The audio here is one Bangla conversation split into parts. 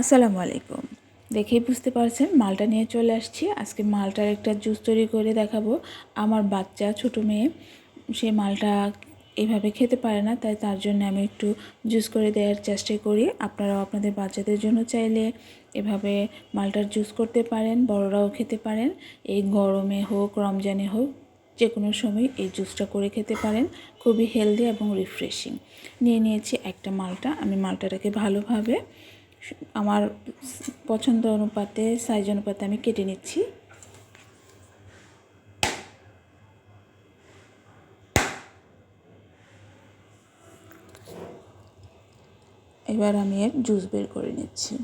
আসসালামু আলাইকুম। দেখেই বুঝতে পারছেন মালটা নিয়ে চলে আসছি। আজকে মালটার একটা জুস তৈরি করে দেখাবো। আমার বাচ্চা, ছোটো মেয়ে, সে মালটা এভাবে খেতে পারে না, তাই তার জন্য আমি একটু জুস করে দেওয়ার চেষ্টা করি। আপনারাও আপনাদের বাচ্চাদের জন্য চাইলে এভাবে মালটার জুস করতে পারেন, বড়রাও খেতে পারেন। এই গরমে হোক, রমজানে হোক যে কোনো সময় এই জুসটা করে খেতে পারেন। খুবই হেলদি এবং রিফ্রেশিং। নিয়ে নিয়েছি একটা মালটা। আমি মালটাটাকে ভালোভাবে আমার পছন্দ অনুপাতে সাইজ অনুপাতে আমি কেটে নিচ্ছি। এবার আমি এর জুস বের করে নিচ্ছি।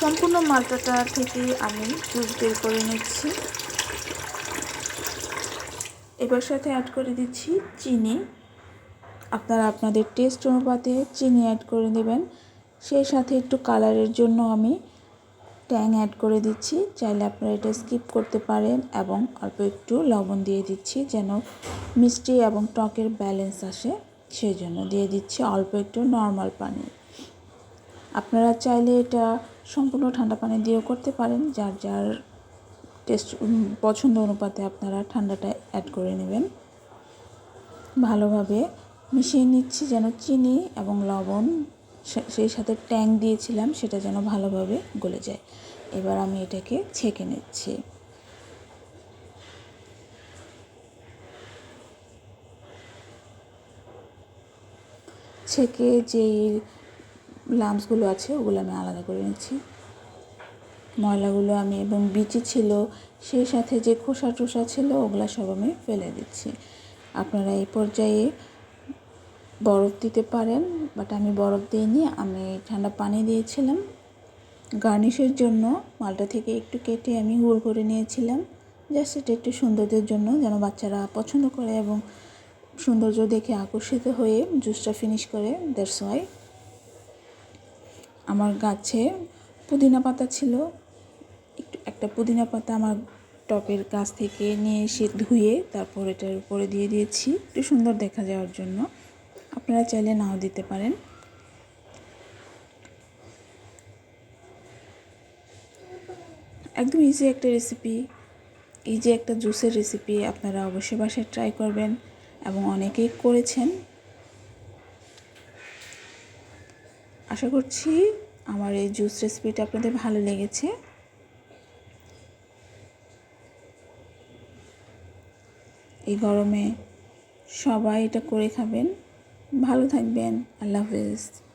সম্পূর্ণ মালটাটা থেকে আমি জুস বের করে নিচ্ছি। এবার সাথে অ্যাড করে দিচ্ছি চিনি। আপনারা আপনাদের টেস্ট অনুপাতে চিনি অ্যাড করে দেবেন সেই সাথে একটু কালারের জন্য আমি ট্যাং অ্যাড করে দিচ্ছি। চাইলে আপনারা এটা স্কিপ করতে পারেন এবং অল্প একটু লবণ দিয়ে দিচ্ছি যেন মিষ্টি এবং টকের ব্যালেন্স আসে। সেই জন্য দিয়ে দিচ্ছি অল্প একটু নর্মাল পানি। আপনারা চাইলে এটা সম্পূর্ণ ঠান্ডা পানি দিয়েও করতে পারেন, যার যার টেস্ট পছন্দ অনুপাতে আপনারা ঠান্ডাটা অ্যাড করে নেবেন। ভালোভাবে মিশিয়ে নিচ্ছি যেন চিনি এবং লবণ সেই সাথে ট্যাং দিয়েছিলাম, সেটা যেন ভালোভাবে গলে যায়। এবার আমি এটাকে ছেঁকে নিচ্ছি। ছেঁকে যেই লামসগুলো আছে, ওগুলো আমি আলাদা করে নিচ্ছি। ময়লাগুলো আমি, এবং বিচি ছিল, সেই সাথে যে খোসা টোসা ছিল, ওগুলো সব আমি ফেলে দিচ্ছি। আপনারা এই পর্যায়ে বরফ দিতে পারেন বাট আমি বরফ দিইনি, আমি ঠান্ডা পানি দিয়েছিলাম। গার্নিশের জন্য, মালটা থেকে একটু কেটে আমি গুঁড়ো করে নিয়েছিলাম। জাস্ট এটা একটু সৌন্দর্যের জন্য, যেন বাচ্চারা পছন্দ করে, এবং সৌন্দর্য দেখে আকর্ষিত হয়ে জুসটা ফিনিশ করে দ্যাটস ওয়াই আমার গাছে পুদিনা পাতা ছিল। একটু, একটা পুদিনা পাতা আমার টপের গাছ থেকে নিয়ে এসে ধুয়ে তারপর এটার উপরে দিয়ে দিয়েছি। একটু সুন্দর দেখা যাওয়ার জন্য। আপনারা চাইলে নাও দিতে পারেন। একদম ইজি একটা রেসিপি ইজি একটা জুসের রেসিপি আপনারা অবশ্যই বাসায় ট্রাই করবেন এবং অনেকেই করেছেন। আশা করছি আমার এই জুস রেসিপিটা আপনাদের ভালো লেগেছে। এই গরমে সবাই এটা করে খাবেন। ভালো থাকবেন। আল্লাহ হাফেজ।